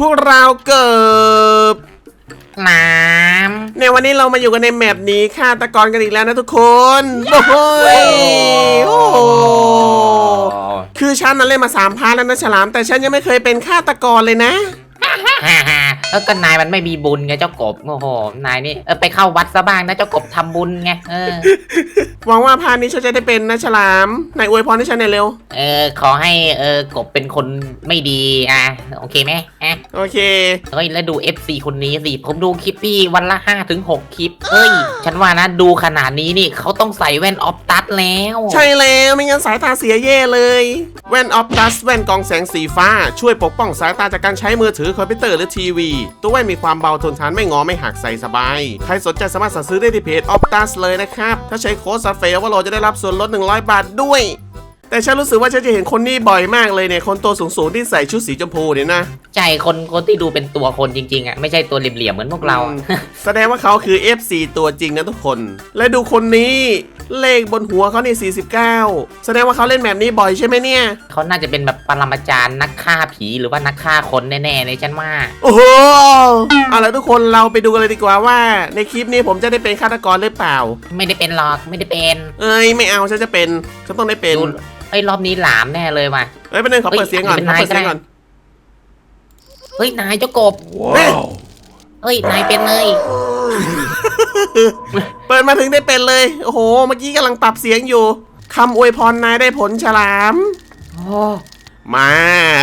พวกเราเกิบน้ในวันนี้เรามาอยู่กันในแมปนี้ฆาตกรกันอีกแล้วนะทุกคนโอ้โหยโอ้โหำคือฉันนั้นเล่นมาสามพาร์ทแล้วนะฉลาม แต่ฉันยังไม่เคยเป็นฆาตกรเลยนะฮ่าฮ่า เออก็นายมันไม่มีบุญไงเจ้ากบโอ้โหนายนี่เออไปเข้าวัดซะบ้างนะเจ้ากบทำบุญไงเออ หวังว่าพาร์ทนี้ฉันจะได้เป็นนะฉลามนายอวยพรให้ฉันหน่อยเร็ว เออขอให้เออกบเป็นคนไม่ดีอะโอเคไหมอะโอเค เฮ้ยแล้วดู FC คนนี้สิผมดูคลิปพี่วันละ5ถึง6คลิปเฮ้ย ฉันว่านะดูขนาดนี้นี่เขาต้องใส่แว่นออฟตัดแล้วใช่แล้วไม่งั้นสายตาเสียเย่เลย แว่นออฟตัสแว่นกรองแสงสีฟ้า ช่วยปกป้องสายตาจากการใช้มือถือคอมพิวเตอร์หรือทีวีตัวแว่นมีความเบาทนทานไม่งอไม่หักใส่สบาย ใครสนใจสามารถสั่งซื้อได้ที่เพจออฟตัสเลยนะครับ ถ้าใช้โค้ดซัฟเฟลว่าโลจะได้รับส่วนลด 100 บาทด้วย แต่ฉันรู้สึกว่าฉันจะเห็นคนนี้บ่อยมากเลยเนี่ยคนตัวสูงๆที่ใส่ชุดสีชมพูเนี่ยนะใช่คนคนที่ดูเป็นตัวคนจริงๆอะไม่ใช่ตัวเหลี่ยมๆเหมือนพวกเรา อืมแสดงว่าเขาคือ FC ตัวจริงนะทุกคน และดูคนนี้ เลขบนหัวเขานี่ 49 แสดงว่าเขาเล่นแบบนี้บ่อยใช่ไหมเนี่ย เขาน่าจะเป็นแบบปรมาจารย์นักฆ่าผีหรือว่านักฆ่าคนแน่ๆเลยฉันว่า โอ้โหเอาละทุกคนเราไปดูกันเลยดีกว่าว่า ในคลิปนี้ผมจะได้เป็นฆาตกรหรือเปล่า ไม่ได้เป็นหรอกไม่ได้เป็นเอ้ยไม่เอาฉันจะเป็นฉันต้องได้เป็นดูเอ้ยรอบนี้หลามแน่เลยว่ะ เอ้ยเป็นหนึ่งขอเฮ้ยเปิดเสียงก่อนเป็นขอนายเปิดเสียงก็ได้ก่อนเฮ้ยนายเจ้ากบเฮ้ยเฮ้ยนายเป็นเลย เปิดมาถึงได้เป็นเลย โอ้โห เมื่อกี้กำลังปรับเสียงอยู่คำอวยพรนายได้ผลฉลาม โอ้มา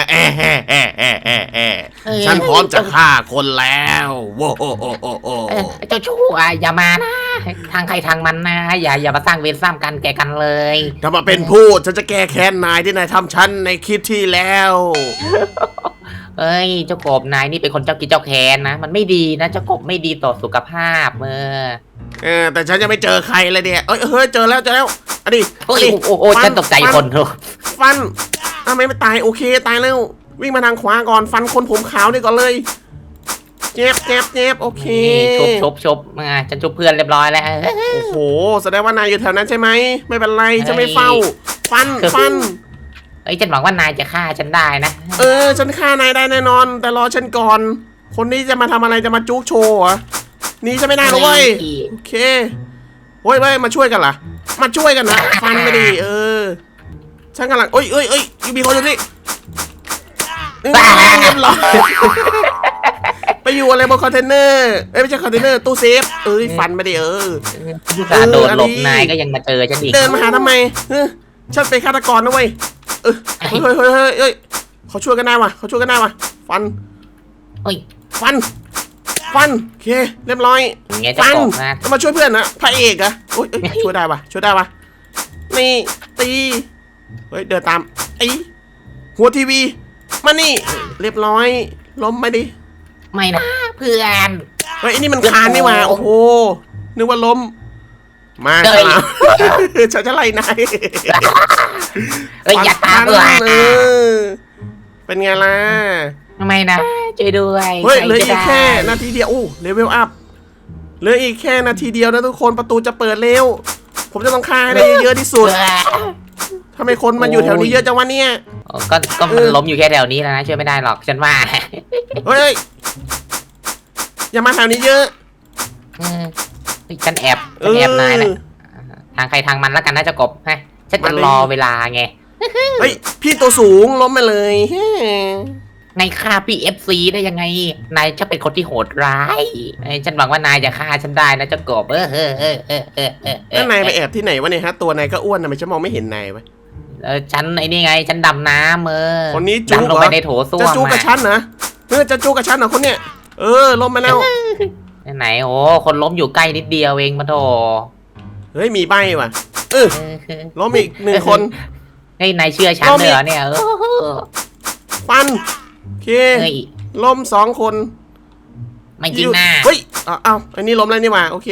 แอะแอะแอะแอะแอะแอะเอ้ยฉันพร้อมจะฆ่าคนแล้วโว้โอ้โอ้โอ้โอ้เอ้ยเจ้าชู้อะอย่ามานะ ทางใครทางมันนะ อย่าอย่ามาสร้างเวรสร้างกันแก่กันเลย ถ้ามาเป็นพูดฉันจะแก้แค้นนายที่นายทำฉันในคลิปที่แล้ว เอ้ย เจ้ากบนายนี่เป็นคนเจ้ากินเจ้าแค้นนะ มันไม่ดีนะเจ้ากบไม่ดีต่อสุขภาพเออเออแต่ฉันยังไม่เจอใครเลยเนี่ยเอ้ยเฮ้ยเจอแล้วเจอแล้วอันนี้โอ้ยอันนี้โอ้โหฟัฉันตกใจคนโอ้ฟันทำไมไม่ตายโอเคตายแล้ววิ่งมาทางขวาก่อนฟันคนผมขาวนี่ก่อนเลยเจ็บเจ็บเจ็บโอเคชบชบชบมาฉันชุบเพื่อนเรียบร้อยแล้วโอ้โหแสดงว่านายอยู่แถวนั้นใช่ไหมไม่เป็นไรจะไม่เฝ้า ฟันฟัน เอ้ยฉันหวังว่านายจะฆ่าฉันได้นะ เออ ฉันฆ่านายได้แน่นอน แต่รอฉันก่อน คนนี้จะมาทำอะไรจะมาจุกโชว์เหรอหนี่จะไม่ได้หรอกเว้ยโอเคเฮ้ยเว้ยมาช่วยกันล่ะ มาช่วยกันนะฟันไปดิเออฉันกำลังเอ้ยเอ้ยเอ้ยมีคนอยู่นี่เอ้ยเรียบร้อยไปอยู่อะไรบนคอนเทนเนอร์เอ้ยไม่ใช่คอนเทนเนอร์ตู้เซฟเอ้ยฟันไปดิเออผู้สาห์โดดหลบเอออันนี้นายก็ยังมาเจอฉันอีกเดินมาหาทำไมเฮ้ยฉันเป็นฆาตกรนะเว้ย เออเฮ้ยเฮ้ยเฮ้ยเฮ้ยเฮ้ยเขาช่วยกันได้ว่ะเขาช่วยกันได้ว่ะฟันเฮ้ย ฟัน ฟันโอเคเรียบร้อยอย่างเงี้ยจะฟันตกนะจะมาช่วยเพื่อนนะพระเอกเหรอะโอ้ยเอ้ยช่วยได้ว่ะช่วยได้ว่ะนี่ตีเฮ้ยเดินตามไอ้หัวทีวีมานี่เรียบร้อยล้มไปดิ ไม่นะเพื่อน เฮ้ยไอ้นี่มันคานนี่หว่าโอ้โห นึกว่าล้ม มาเฮ้ฉยลามฉันจะไล่นายเอ้ยอย่าตามฟัเลนยเออเป็นไงล่ะ ทำไมนะช่วยด้วยเฮ้ยใครเหลืออีกจะแค่ได้นาทีเดียวโอ้เลเวลอัพเหลืออีกแค่นาทีเดียวนะทุกคนประตูจะเปิดเร็ว ผมจะต้องฆ่าให้ได้เยอะที่สุดทำไมคนมันอยู่แถวนี้เยอะจังวะเนี่ยโอ้ก็ก็มันเออล้มอยู่แค่แถวนี้แล้วนะช่วยไม่ได้หรอกฉันว่าเฮ้ยอย่ามาแถวนี้เยอะ เออเฮ้ยฉันแอบฉันแอบนายแหละทางใครทางมันแล้วกันนะเจ้ากบฮะฉันจะรอเวลาไงเฮ้ยพี่ตัวสูงล้มมาเลยเฮ้ยในฆ่าพี่เอฟซีได้ยังไง นายจะเป็นคนที่โหดร้ายเอ้ยฉันหวังว่านายจะฆ่าฉันได้นะเจ้ากบเออเออเออเออเออเออเอแล้วอนายไปแอบที่ไหนวะเนี่ยฮะ ตัวนายก็อ้วนทำไมฉันมองไม่เห็นนายวะเออฉันไอ้นี่ไง ฉันดำน้ำเออคนนี้จุ๊กดำลงเหรอไปในโถส้วจะมจู้กับอะฉันนะเออจะจู้กับฉันเหรอคนเนี้ยเออล้มมาแล้ว ไหนโอ้คนล้มอยู่ใกล้นิดเดียวเองมาโถเฮ้ยมีใบว่ะเออเออล้มอีกหนึ่งคนเฮ้ยนายเชื่อฉันล้มเลอียกเหรอเนี่ยเออฟันโอเคเฮ้ยล้มสองคนไม่จริงนะเฮ้ยอ้าวอ้าวอันนี้ล้มแล้วนี่หว่าโอเค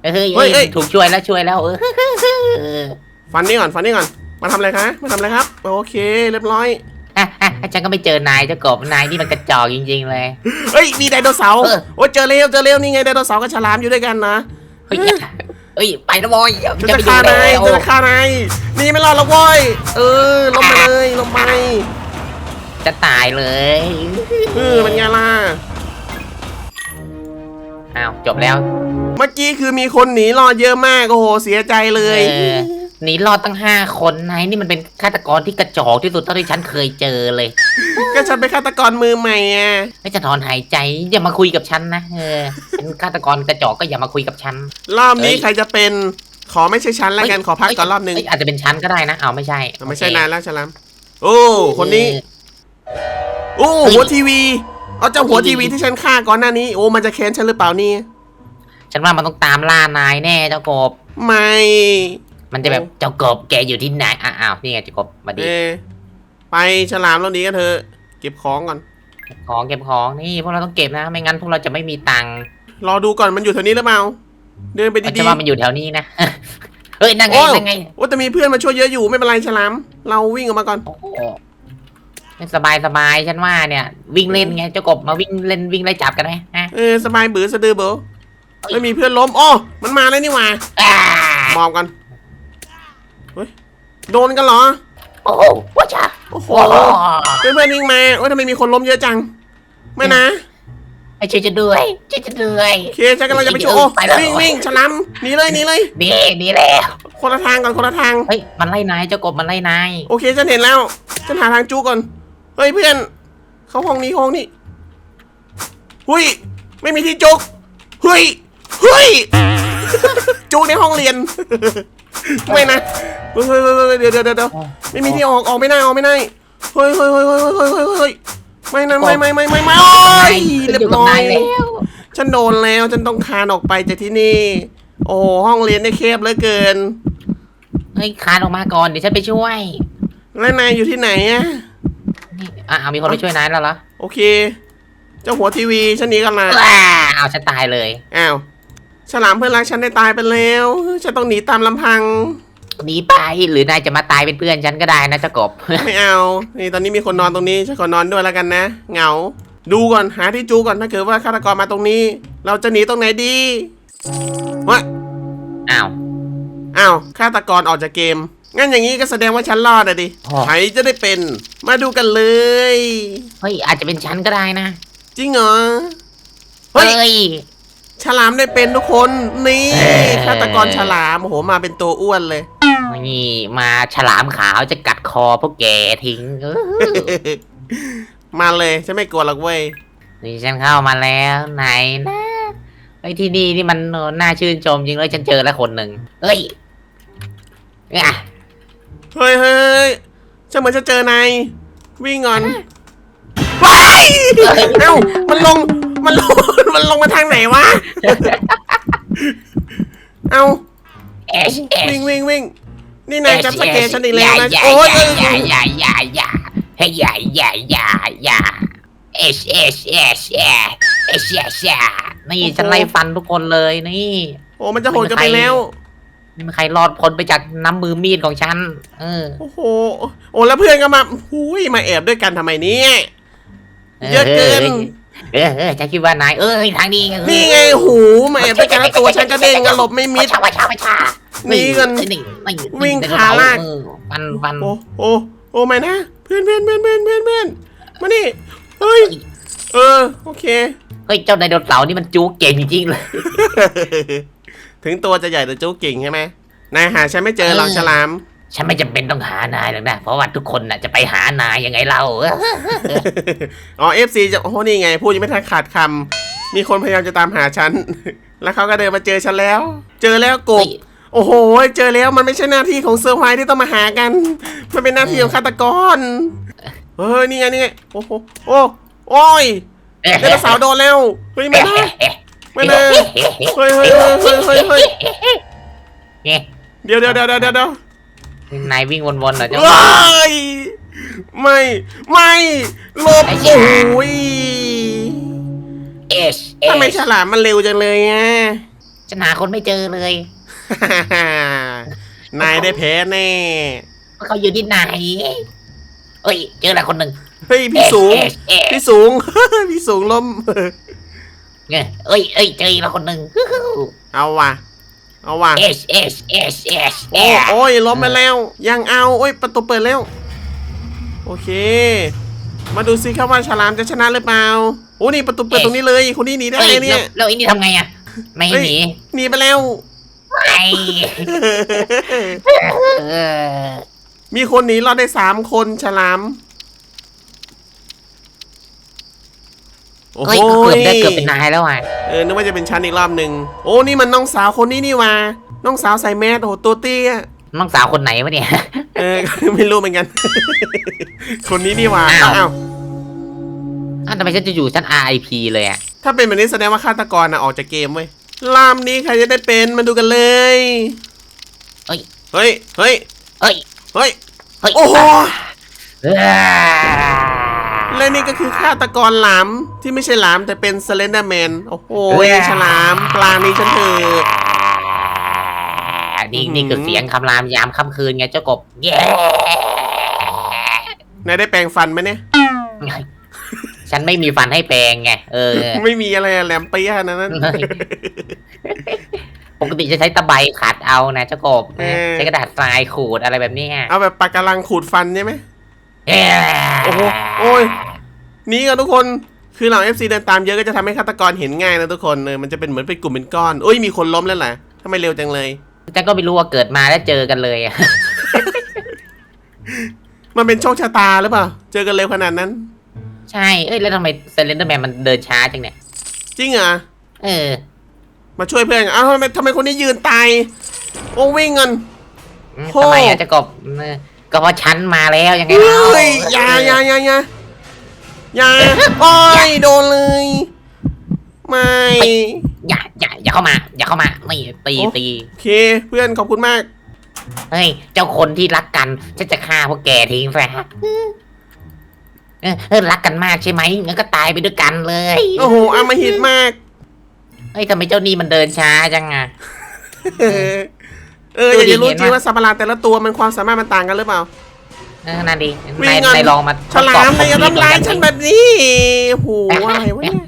เฮ้ยเฮ้เฮ้ยยเฮ้ยถูกช่วยแล้วช่วยแล้วเออฟันนี่ก่อนฟันนี่ก่อนมาทำอะไรคะมาทำอะไรครับ โอเค เรียบร้อย อะอะฉันก็ไม่เจอนายเจ้ากบนายนี่มันกระจอกจริง ๆ เลย เฮ้ยมีไดโนเสาร์เออ โอ้ยเจอเร็วเจอเร็วนี่ไงไดโนเสาร์กับฉลามอยู่ด้วยกันนะเฮ้ยอย่าเฮ้ยไปนะบอยจะจะจะไปดูฆ่าแล้นายวจะจะฆ่านายหนี่ไม่รอดแล้วเว้ยเออล้มไปเลยล้มไปจะตายเลยเออมันไงล่ะอ้าวจบแล้ว เมื่อกี้คือมีคนหนีรอดเยอะมากโอ้โหเสียใจเลย เออ หนีรอดตั้งห้าคนนายนี่มันเป็นฆาตกรที่กระจอกที่สุดเท่าที่ฉันเคยเจอเลยก็ฉันเป็นฆาตกรมือใหม่อะไม่จะถอนหายใจอย่ามาคุยกับฉันนะเออเป็นฆาตกรกระจอกก็อย่ามาคุยกับฉัน รอบนี้เอ้ยใครจะเป็นขอไม่ใช่ฉันแล้วกันขอพักก่อนรอบหนึงเยอาจจะเป็นฉันก็ได้นะเอาไม่ใช่ไม่ใช่โอเคนายแล้วฉลามโอ้คนนี้เออโอ้เฮ้ยหัวทีวี เอาเจ้าหัวหัวทีทีวีวีที่ฉันฆ่าก่อนหน้านี้โอ้มันจะแค้นฉันหรือเปล่านี่ฉันว่ามันต้องตามล่านายแน่เจ้ากบไม่ มันจะแบบเจ้ากบแกอยู่ที่ไหนอ้าวอ้าวนี่ไงเจ้ากบมาดีเออไปฉลามเราหนี้กันเถอะเก็บของก่อนเก็บของเก็บของนี่พวกเราต้องเก็บนะไม่งั้นพวกเราจะไม่มีตังค์รอดูก่อนมันอยู่แถวนี้หรือเปล่าเดินไปมันดีจะว่ามันอยู่แถวนี้นะเฮ้ยนั่งๆไงโอ้นั่งไงโอ้แต่มีเพื่อนมาช่วยเยอะอยู่ไม่เป็นไรฉลาม เราวิ่งออกมาก่อนโอ้โหสบายสบายฉันว่าเนี่ย วิ่งเล่นไงเจ้ากบมาวิ่งเล่นวิ่งไล่จับกันไหมฮะเออสบายบือสะดือเบอไม่มีเพื่อนล้มอ้อมันมาแล้วนี่หว่าอ่าหมอบกัน เฮ้ยโดนกันเหรอ โอ้โหว้าจ้าโอ้โหโอ้โหเพื่อนเพื่อนๆวิ่งมาโอ้ยทำไมมีคนล้มเยอะจัง ไม่นะไอ้ช่วยจะด้วยช่วยจะด้วย โอเคฉันกำลังจะไปช่วยโอ้ไปแล้ว วิ่งวิ่งฉลามหนีเลยหนีเลยนี่นี่แล้ว คนละทางก่อนคนละทาง เฮ้ย มันไล่นาย เจ้ากบมันไล่นาย โอเคฉันเห็นแล้ว ฉันหาทางจูก่อน เฮ้ยเพื่อน เขาห้องนี้ห้องนี้ หุยไม่มีที่จุก เฮ้ยเฮ้ย จูในห้องเรียนไม่นะเฮ้ยเฮ้ยเฮ้ยเฮ้ยเดี๋ยวเดี๋ยวเดี๋ยวไม่มีที่ออกออกไม่ได้ออกไม่ได้เฮ้ยเฮ้ยเฮ้ยเฮ้ยเฮ้ยเฮ้ยเฮ้ยไม่นะไม่ไม่ไม่ไม่ไม่โอ้ยเรียบร้อยแล้วฉันโดนแล้วฉันต้องคานออกไปจากที่นี่ โอ้ห้องเรียนได้แคบเหลือเกินเฮ้ยคานออกมาก่อนเดี๋ยวฉันไปช่วยแล้วนายอยู่ที่ไหนอะนี่อะเอามีคนไปช่วยนายแล้วเหรอโอเค เจ้าหัวทีวีฉันหนีกันละว้าเอาฉันตายเลยอ้าว ฉลามเพื่อนรักฉันได้ตายไปแล้วฉันต้องหนีตามลำพัง หนีไปหรือนายจะมาตายเป็นเพื่อนฉันก็ได้นะเจ้ากบ ไม่เอา นี่ตอนนี้มีคนนอนตรงนี้ฉันขอนอนด้วยแล้วกันนะ เหงา ดูก่อนหาที่จูก่อนถ้าเกิดว่าฆาตกรมาตรงนี้ เราจะหนีตรงไหนดีวะอ้าว อ้าวฆาตกรออกจากเกม งั้นอย่างนี้ก็แสดงว่าฉันรอดอะดิอ๋อ ใครจะได้เป็น มาดูกันเลย เฮ้ยอาจจะเป็นฉันก็ได้นะ จริงเหรอ เฮ้ย เฮ้ย ฉลามได้เป็นทุกคน นี่เอ้ยฆาตกรฉลามโอ้โหมาเป็นตัวอ้วนเลย นี่มาฉลามขาวจะกัดคอพวกแกทิ้งเออมาเลยฉันไม่กลัวหรอกเว้ยนี่ฉันเข้ามาแล้วไหนนะไอ้ยที่นี่นี่มันเออน่าชื่นชมจริงเลยฉันเจอแล้วคนหนึ่งเฮ้ยอะเฮ้ยเฮ้ยฉันเหมือนจะเจอนายวิ่งก่อนไปเอ้ามันลงมันลง มันลงมาทางไหนวะ เอ้าเอชเอชวิ่งวิ่งวิ่งนี่นายจับสเกตฉันอีกแล้วนะอย่าโอ้ยอเอ้ยย่าอย่าอย่าอย่าให้อย่าอย่าอย่าอย่าเอชเอชเอชเอชเอชเอชนี่ฉันไล่ฟันทุกคนเลยนี่ โอ้มันจะโหดกันไปแล้วไม่มีใครรอดพ้นไปจากน้ำมือมีดของฉัน เออ โอ้โห โอ้แล้วเพื่อนก็มา หุยมาแอบด้วยกันทำไมเนี่ย เยอะเกิน เออเออฉันคิดว่านายเออทางนี้นี่ไงหูมาแอบด้วยกันแล้วตัวฉันกระเด้งกระหลบไม่มิดช้าช้าช้านี่กันวิ่งขาลาก ฟันฟันโอ้โอ้โอ้ไม่นะเพื่อนเพื่อนเพื่อนเพื่อนเพื่อนเพื่อนมานี่เฮ้ยเออโอเค เฮ้ยเจ้าไดโนเสาร์นี่มันจู๊เก่งจริงๆเลย ถึงตัวจะใหญ่แต่จู้เก่งใช่ไหมนายหาฉันไม่เจอหรอกเออฉลาม ฉันไม่จำเป็นต้องหานายหรอกนะ เพราะว่าทุกคนน่ะจะไปหานายยังไงเรา อ๋อเอฟซีจะโอ้โหนี่ไง พูดยังไม่ทันขาดคำมีคนพยายามจะตามหาฉัน แล้วเขาก็เดินมาเจอฉันแล้ว เจอแล้วกบ โอ้โห เจอแล้วมันไม่ใช่หน้าที่ของเซอร์ไพรส์ที่ต้องมาหากัน มันเป็นหน้าที่ของฆาตกรเฮ้ยนี่ไงนี่ไงโอ้โหโอ้โอ้ยไดโนเสาร์โดนแล้วเฮ้ยไม่นะไม่นะเฮ้ยเฮ้ยเฮ้ยเฮ้ยเฮ้ยเฮ้ยเนี่ยเดี๋ยวเดี๋ยวเดี๋ยวเดี๋ยวเดี๋ยว นายวิ่งวนๆเหรอเจ้าว้ายไม่ไม่หลบไอ้เหี้โอ้ยยเอชเอทำไมชฉลามมันเร็วจังเลยอะฉันหาคนไม่เจอเลย นายได้แพ้แน่ว่าเขาอยู่ที่ไหนเอ้ยเจอแล้วคนหนึ่งเฮ้ยพี่สูงเอชเอชพี่สูงพี่สูงล้มเนี่ยเอ้ยเอ้ยเจออีกแล้วคนหนึ่งเอาว่ะ เอาว่ะ เอชเอชเอชเอชเอโอ้ชโอ้ยล้มไปแล้ว ยังเอาโอ้ยประตูเปิดแล้ว โอเค มาดูซิครับว่าฉลามจะชนะหรือเปล่าโอ้นี่ประตูเปิดตรงนี้เลยคนนี้หนีได้เอ้ยเนี่ยแล้วแล้วไอ้นี่ทำไงอะไม่ให้เฮ้ยหนีหนีไปแล้วไอ้เออมีคนหนีรอดได้สามคนฉลาม โอ้เฮ้ยโหก็เกือบได้เกือบเป็นนายแล้วอะเออนึกว่าจะเป็นชั้นอีกรอบหนึ่งโอ้นี่มันน้องสาวคนนี้นี่ว่าน้องสาวใส่แมสโอ้โหตัวเตี้ยน้องสาวคนไหนวะเนี่ย เออ ไม่รู้เหมือนกัน คนนี้นี่ว่าอ้าว อ้าวอ้าวทำไมฉันจะอยู่ชั้น RIP เลยอะถ้าเป็นแบบนี้แสดงว่าฆาตกรนะออกจากเกมเว้ยลามนี้ใครจะได้เป็นมาดูกันเลยเอ้ยเฮ้ยเฮ้ยเอ้ยเฮ้ยเฮ้ยโอ้โหเอ้ย และนี่ก็คือฆาตกรหลามที่ไม่ใช่หลามแต่เป็นสเลนเดอร์แมน โอ้โหฉลามปลานี้ฉันเถอะนี่นี่คือเสียงคำรามยามค่ำคืนไงเจ้ากบเย้นายได้แปรงฟันไหมเนี่ย ฉันไม่มีฟันให้แปลงไง เออ ไม่มีอะไรอะแหลมเปี้ยนะนั้นเฮ้ยปกติจะใช้ตะไบขัดเอานะเจ้ากบเออใช้กระดาษทรายขูดอะไรแบบเนี้ยเอาแบบปากกาลังขูดฟันใช่ไหมเอ้ย โอ้โหโอ้ยหนี่กันทุกคนคือเหล่า FC เดินตามเยอะก็จะทำให้ฆาตกรเห็นง่ายนะทุกคนเออมันจะเป็นเหมือนเป็นกลุ่มเป็นก้อนอุ้ยมีคนล้มแล้วแหละทำไมเร็วจังเลยฉันก็ไม่รู้ว่าเกิดมาแล้วเจอกันเลยอะ มันเป็นโชคชะตาหรือเปล่า เจอกันเร็วขนาดนั้น ใช่ เอ้ย แล้วทำไมเซเลนเดอร์แมนมันเดินช้าจังเนี่ย จริงเหรอ เออ มาช่วยเพื่อนอ้าวทำไมทำไมคนนี้ยืนตาย โอ้วิ่งกันอืมโอ้ทำไมอะเจ้ากบเออ ก็เพราะฉันมาแล้วยังไงเฮเล่า้ยอย่าอย่าอย่าอย่าอย่าโอ้ยโดนเลย ไม่ อย่าอย่าอย่าเข้ามา อย่าเข้ามาไม่ตีโอ้ ตีโอเคเพื่อนขอบคุณมาก เฮ้ยเจ้าคนที่รักกันฉันจะฆ่าพวกแกทิ้งซะเออเออรักกันมากใช่ไหมงั้นก็ตายไปด้วยกันเลยโอ้โหอำมหิตมาก เฮ้ยทำไมเจ้านี่มันเดินช้าจังอะ เออ เอออยากจะรู้จริงว่าสัตว์ประหลาดแต่ละตัวมันความสามารถมันต่างกันหรือเปล่าเออนั่นดิวิ่นายงกันนายลองมาฉลามเลยอย่าทดสอบทำร้ายผมฉันดีแบบนี้โอ้โหอะไรวะเนี่ย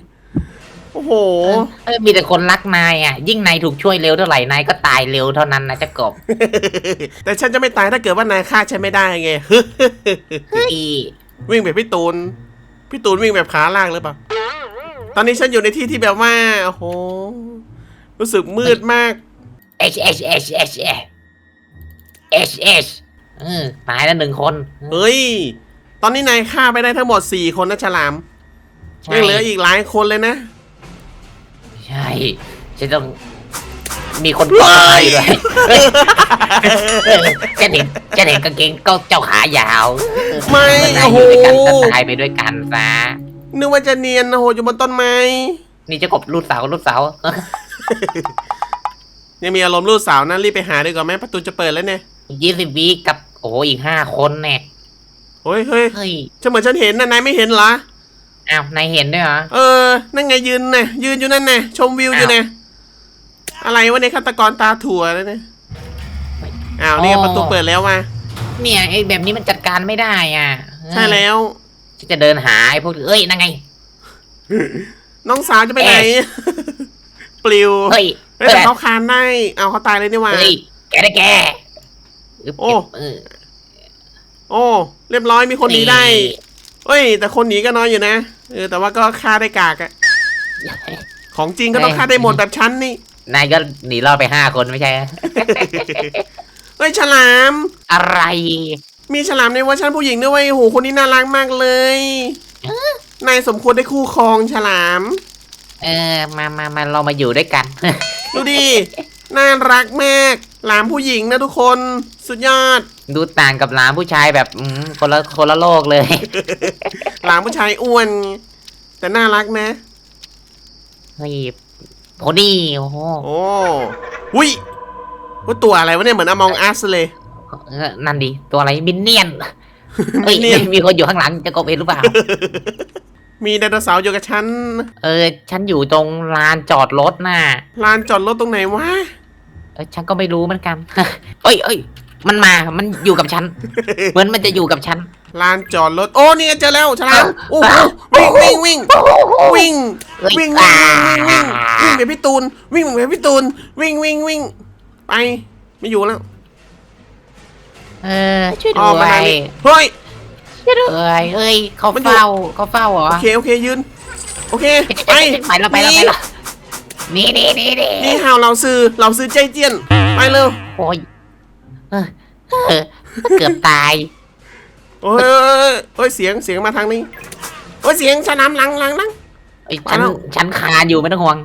โอ้โหเออเออมีแต่คนรักนายอะ ยิ่งนายถูกช่วยเร็วเท่าไหร่นายก็ตายเร็วเท่านั้นนะเจ้ากบ แต่ฉันจะไม่ตายถ้าเกิดว่านายฆ่าฉันไม่ได้ไงเฮ้ยวิ่งแบบพี่ตูน พี่ตูนวิ่งแบบขาลากหรือเปล่า ตอนนี้ฉันอยู่ในที่ที่แบบว่า โอ้โห รู้สึกมืดมาก H H H H H H เออตายแล้วหนึ่งคนเฮ้ย ตอนนี้นายฆ่าไปได้ทั้งหมดสี่คนนะฉลามใช่ยังเหลืออีกหลายคนเลยนะใช่ฉันต้องมีคนกอดให้ด้วยเฮ้ยเออจะเห็นจะเห็นกางเกงก็เจ้าขายาวไม่นายโอ้อโหยู่ด้วยกันก็ตายไปด้วยกันซะนึกว่าจะเนียนโอ้โหอยู่บนต้นไม้นี่เจะกบลูกสาวลูกสาว ยังมีอารมณ์ลูกสาวนะรีบไปหาดีกว่าไหมประตูจะเปิดแล้วเนี่ยยี่สิบวิกับโอ้โหอีกห้าคนเนี่ยเฮ้ยเฮ้ยเฮ้ยจะเหมือนฉันเห็นนะนายไม่เห็นเหรออ้าวนายเห็นด้วยเหรอเออ นั่นไงยืนน่ะยืนอยู่นั่นน่ะชมวิวอยู่น่ะอะไรวะเนี่ยฆาตกรตาถั่วแล้วเนี่ยอ้าวเนี่ยประตูเปิดแล้วมาเนี่ยไอ้แบบนี้มันจัดการไม่ได้อะใช่แล้วฉันจะเดินหาไอ้พวกเอ้ยนั่นไง น้องสาวจะไปไหนปลิวเฮ้ย เฮ้ยแต่เขาคานได้ เอาเขาตายเลยนี่หว่า เฮ้ยแกได้แกอึ๊บโอ้เออโอ้ เรียบร้อยมีคนหนีได้นี่เอ้ย แต่คนหนีก็น้อยอยู่นะ เออ แต่ว่าก็ฆ่าได้กากอะของจริงก็ต้องฆ่าได้หมดแบบฉันนี่ นายก็หนีรอดไปห้าคนไม่ใช่เหรอเฮ้ยฉลาม อะไร มีฉลามในเวอร์ชันผู้หญิงด้วยเวยโอ้โหคนนี้น่ารักมากเลยนายสมควรได้คู่ครองฉลาม เออ มามามาเรามาอยู่ด้วยกัน ดูดิ น่ารักมาก หลามผู้หญิงนะทุกคน สุดยอด ดูต่างกับหลานผู้ชายแบบอืมคนละคนละโลกเลย หลามผู้ชายอ้วน แต่น่ารักนะ เฮ้ยโพนี่โอ้โหโอ้หุยว่าตัวอะไรวะเนี่ยเหมือนอมองอัสเลย เออนั่นดิตัวอะไรมินเนี่ยนเฮ้ยมินเนี่ยนมีคนอยู่ข้างหลังจะกบเห็นหรือเปล่า มีไดโนเสาร์อยู่กับฉันเออ ฉันอยู่ตรงลานจอดรถน่ะลานจอดรถตรงไหนวะ เออฉันก็ไม่รู้เหมือนกัน เอ้ยเอ้ยมันมา มันอยู่กับฉัน เหมือนมันจะอยู่กับฉัน ลานจอดรถ โอ้นี่ไงเจอแล้วฉลามโอ้โหวิ่งวิ่งวิ่งวิ่งเฮ้ยวิ่งวิ่งวิ่งวิ่งวิ่งไปพี่ตูน วิ่งไปพี่ตูน วิ่งวิ่งวิ่งไปไม่อยู่แล้ว เออช่วยอด้อกวมายทางนี้เฮ้ยช่วย ด้วยเอ้ยเขามันอยู่เฝ้าเขาเฝ้าเหรอ โอเคโอเคยืน โอเคไปไปไปแล้วไปแล้วไปแล้วนี่นี่นี่นี่นี่ฮาวเราซื้อเราซื้อใจเจียน ไปเร็วโอ้ยเออเออเกือบตายโอ้ยโอ้ยโอ้ยเสียงเสียงมาทางนี้โอ้ยเสียงสนามหลังหลังหลังไอ้ยฉันไปแล้วฉันคานอยู่ไม่ต้องห่วง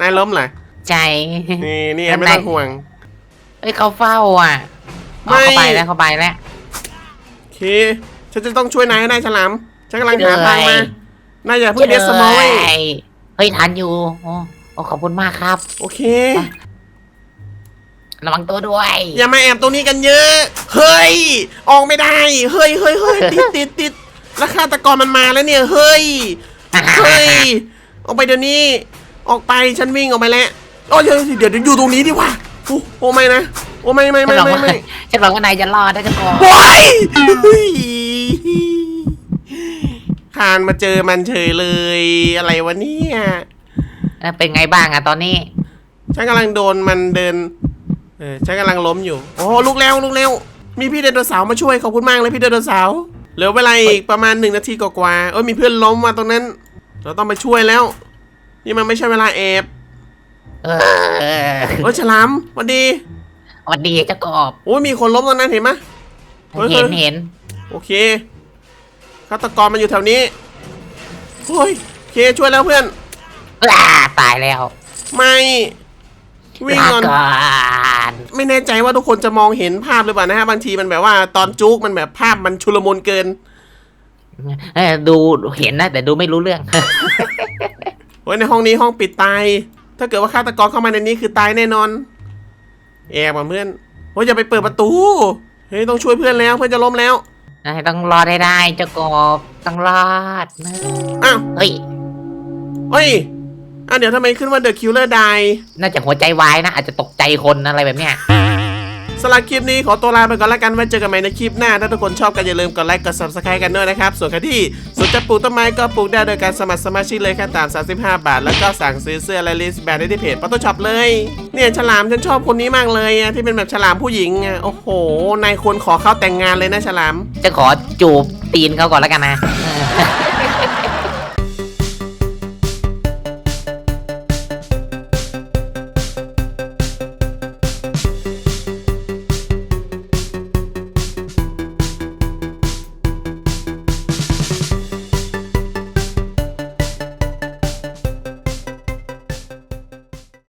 นายล้มเหรอใจนี่นี่ไม่ไม่เป็นไรต้องห่วงเอ้ยเขาเฝ้าอะ ไม่เอาเข้าไปแล้วเข้าไปแล้ว โอเค ฉันจะต้องช่วยนายให้ได้ฉลาม ฉันกำลังหาทางมานายอย่าเพิ่งเดสมอยเฮ้ยทันอยู่โอ้โอ้ขอบคุณมากครับ โอเค ระวังตัวด้วย อย่ามาแอบตรงนี้กันเยอะ เฮ้ย ออกไม่ได้ เฮ้ยเฮ้ยเฮ้ยติดติดติดแล้วฆาตกรมันมาแล้วเนี่ย เฮ้ย เฮ้ย ออกไปเดี๋ยวนี้ ออกไป ฉันวิ่งออกไปแล้วโอ้ยเดี๋ยวเดี๋ยวเดี๋ยวอยู่ตรงนี้ดีกว่าโอ้โอ้ไม่นะ โอ้ไม่ไม่ฉัไม่นบอกไม่ว่าไม่ฉันบอกว่านายจะรอดได้จะกอนโอ้ยเฮ้ยคานมาเจอมันเฉยเลย อะไรวะเนี่ยเป็นไงบ้างอะตอนนี้ ฉันกำลังโดนมันเดินเออฉันกำลังล้มอยู่ โอ้ลุกแล้วลุกแล้วมีพี่ไดโนเสาร์มาช่วยขอบคุณมากเลยพี่ไดโนเสาร์เหลือเวลาอีกประมาณหนึ่งนาทีกว่าๆเอ้ยมีเพื่อนล้มมาตรงนั้น เราต้องไปช่วยแล้ว นี่มันไม่ใช่เวลาแอบเออเอ้ยฉลามสวัสดีส วัสดีเจ้ากบโอ้ยมีคนล้มตรงนั้นเห็นไหมเฮ้ยเห็นเห็นโอเคฆาตกรมันอยู่แถวนี้โอ้ยโอเคช่วยแล้วเพื่อนอ้าตายแล้ว ไม่วิ่งลาก่อนก่อนไม่แน่ใจว่าทุกคนจะมองเห็นภาพหรือเปล่านะฮะบางทีมันแบบว่าตอนจุกมันแบบภาพมันชุลมุนเกินเออดูเห็นนะแต่ดูไม่รู้เรื่องโอ้ยในห้องนี้ห้องปิดตาย ถ้าเกิดว่าฆาตกรเข้ามาในนี้คือตายแน่นอน แอบอะเพื่อนโอ้ยอย่าไปเปิดประตู เฮ้ยต้องช่วยเพื่อนแล้วเพื่อนจะล้มแล้ว นายต้องรอดให้ได้เจ้ากบต้องรอดนะอ้าว เฮ้ย เฮ้ยอะเดี๋ยวทำไมขึ้นว่า The Killer Die น่าจะหัวใจวายนะ อาจจะตกใจคนอะไรแบบเนี้ย สำหรับคลิปนี้ขอตัวลาไปก่อนแล้วกันไว้เจอกันใหม่ในคลิปหน้า ถ้าทุกคนชอบกันอย่าลืมกดไลค์กด subscribe กันด้วยนะครับ ส่วนใครที่สนใจปลูกต้นไม้ก็ปลูกได้โดยการสมัครสมาชิกเลยแค่ตาม 35 บาท แล้วก็สั่งซื้อเสื้อและลิสแบรนด์ได้ที่เพจปัตโตช็อปเลย เนี่ยฉลามฉันชอบคนนี้มากเลยอะที่เป็นแบบฉลามผู้หญิงอะโอ้โหนายควรขอเข้าแต่งงานเลยนะฉลาม จะขอจูบตีนเขาก่อนแล้วกันนะ